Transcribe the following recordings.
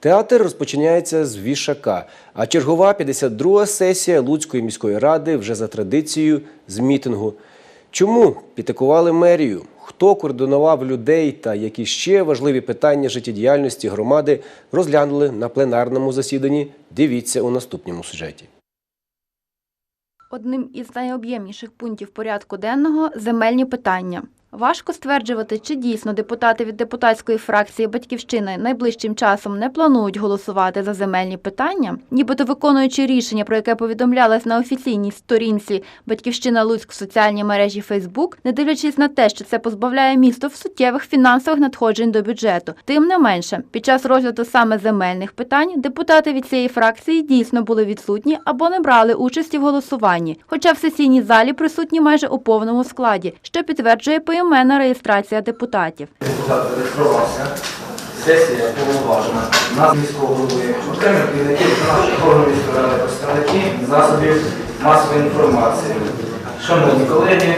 Театр розпочинається з вішака, а чергова 52-га сесія Луцької міської ради вже за традицією з мітингу. Чому підтикували мерію? Хто координував людей та які ще важливі питання життєдіяльності громади розглянули на пленарному засіданні? Дивіться у наступному сюжеті. Одним із найоб'ємніших пунктів порядку денного земельні питання. Важко стверджувати, чи дійсно депутати від депутатської фракції Батьківщина найближчим часом не планують голосувати за земельні питання, нібито виконуючи рішення, про яке повідомлялось на офіційній сторінці Батьківщина Луцьк в соціальній мережі Фейсбук, не дивлячись на те, що це позбавляє місто в суттєвих фінансових надходжень до бюджету. Тим не менше, під час розгляду саме земельних питань депутати від цієї фракції дійсно були відсутні або не брали участі в голосуванні, хоча в сесійній залі присутні майже у повному складі, що підтверджує поіменна реєстрація депутатів. Депутат реєструвався, Сесія повноважена. Нас міського голови, окремі керівники наших органів представники засобів масової інформації. Шановні колеги,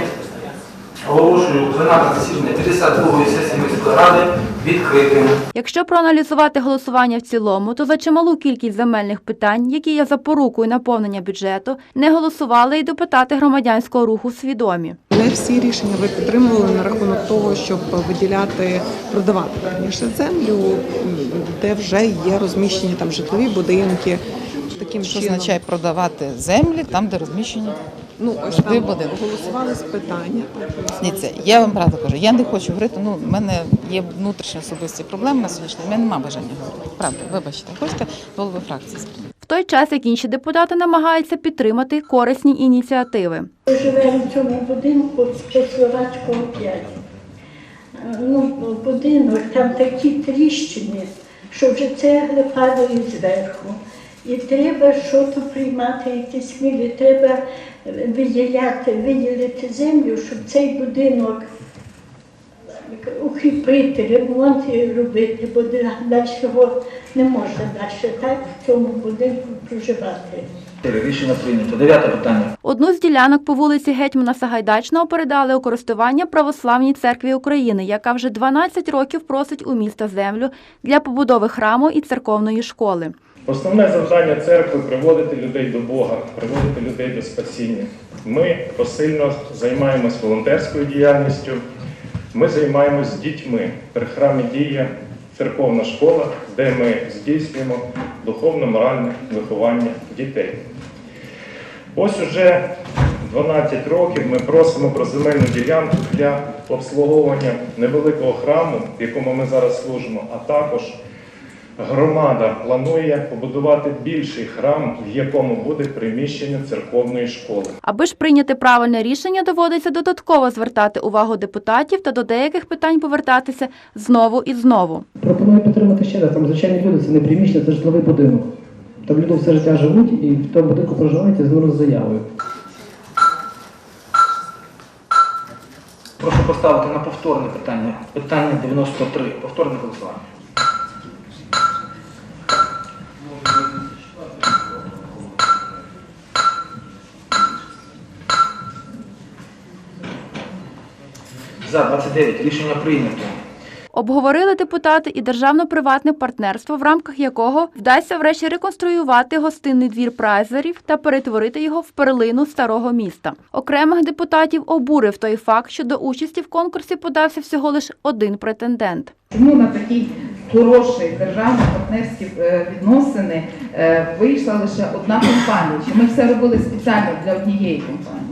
оголошую пленарне засідання 52-ї сесії міської ради відкритим. Якщо проаналізувати голосування в цілому, то за чималу кількість земельних питань, які є запорукою наповнення бюджету, не голосували і депутати громадянського руху свідомі. Не всі рішення ви підтримували на рахунок того, щоб виділяти, продавати верніше землю, де вже є розміщені там житлові будинки. Таким Що чином, означає продавати землі там, де розміщені? Ну ось там голосували з питання. Дивіться, я вам правду кажу, я не хочу говорити. Ну, в мене є внутрішні особисті проблеми на сьогоднішній мене немає бажання говорити. Правда, вибачте, хочете голови фракції? В той час, як інші депутати намагаються підтримати корисні ініціативи. Ми живемо в цьому будинку з Словацького 5. Ну, будинок, там такі тріщини, що вже цегли падають зверху. І треба щось приймати, якісь міри, треба виділяти, виділити землю, щоб цей будинок укріпити, ремонт робити, бо далі його не можна далі так в цьому будинку проживати. Рішення прийнято. Дев'яте питання. Одну з ділянок по вулиці Гетьмана Сагайдачного передали у користування Православній церкві України, яка вже 12 років просить у міста землю для побудови храму і церковної школи. Основне завдання церкви приводити людей до Бога, приводити людей до спасіння. Ми посильно займаємось волонтерською діяльністю. Ми займаємось дітьми. При храмі діє церковна школа, де ми здійснюємо духовно-моральне виховання дітей. Ось уже 12 років ми просимо про земельну ділянку для обслуговування невеликого храму, в якому ми зараз служимо, а також Громада планує побудувати більший храм, в якому буде приміщення церковної школи. Аби ж прийняти правильне рішення, доводиться додатково звертати увагу депутатів та до деяких питань повертатися знову і знову. Пропоную підтримати ще раз. Там звичайні люди, це не приміщення, це житловий будинок. Там люди все життя живуть і в тому будинку проживають і звернуть з заявою. Прошу поставити на повторне питання. Питання 93. Повторне голосування. За 29. Рішення прийнято. Обговорили депутати і державно-приватне партнерство, в рамках якого вдасться врешті реконструювати гостинний двір прайзерів та перетворити його в перлину старого міста. Окремих депутатів обурив той факт, що до участі в конкурсі подався всього лише один претендент. Чому на такі хороші державно-партнерські е, відносини е, вийшла лише одна компанія? Чи ми все робили спеціально для однієї компанії?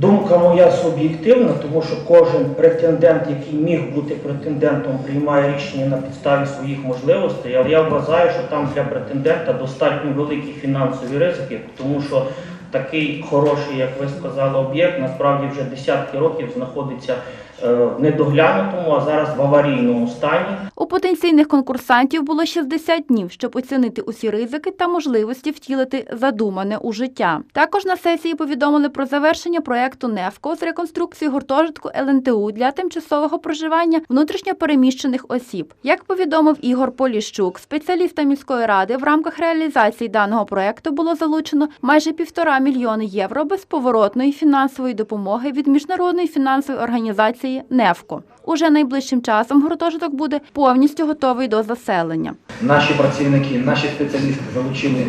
Думка моя суб'єктивна, тому що кожен претендент, який міг бути претендентом, приймає рішення на підставі своїх можливостей. Але я вважаю, що там для претендента достатньо великі фінансові ризики, тому що такий хороший, як ви сказали, об'єкт насправді вже десятки років знаходиться в недоглянутому, а зараз в аварійному стані. У потенційних конкурсантів було 60 днів, щоб оцінити усі ризики та можливості втілити задумане у життя. Також на сесії повідомили про завершення проекту НЕФКО з реконструкції гуртожитку ЛНТУ для тимчасового проживання внутрішньопереміщених осіб. Як повідомив Ігор Поліщук, спеціаліста міської ради в рамках реалізації даного проекту було залучено майже півтора мільйони євро безповоротної фінансової допомоги від міжнародної фінансової організації станції Невко. Уже найближчим часом гуртожиток буде повністю готовий до заселення. Наші працівники, наші спеціалісти залучили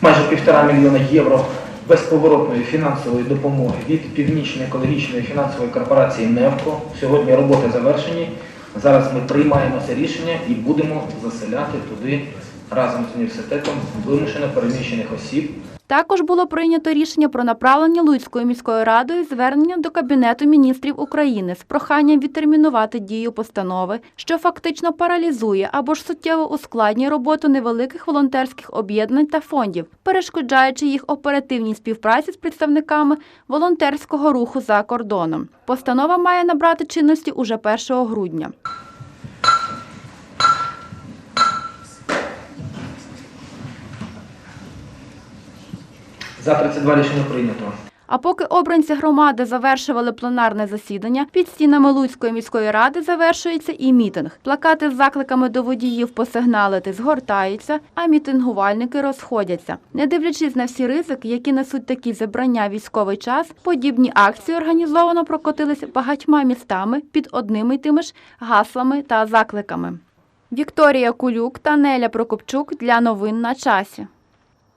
майже півтора мільйона євро безповоротної фінансової допомоги від Північної екологічної фінансової корпорації НЕВКО. Сьогодні роботи завершені. Зараз ми приймаємо це рішення і будемо заселяти туди разом з університетом вимушено переміщених осіб, Також було прийнято рішення про направлення Луцькою міською радою звернення до Кабінету міністрів України з проханням відтермінувати дію постанови, що фактично паралізує або ж суттєво ускладнює роботу невеликих волонтерських об'єднань та фондів, перешкоджаючи їх оперативній співпраці з представниками волонтерського руху за кордоном. Постанова має набрати чинності уже 1 грудня. За 32 рішення прийнято. А поки обранці громади завершували пленарне засідання, під стінами Луцької міської ради завершується і мітинг. Плакати з закликами до водіїв посигналити згортаються, а мітингувальники розходяться. Не дивлячись на всі ризики, які несуть такі зібрання в військовий час, подібні акції організовано прокотились багатьма містами під одними й тими ж гаслами та закликами. Вікторія Кулюк та Неля Прокопчук для новин на часі.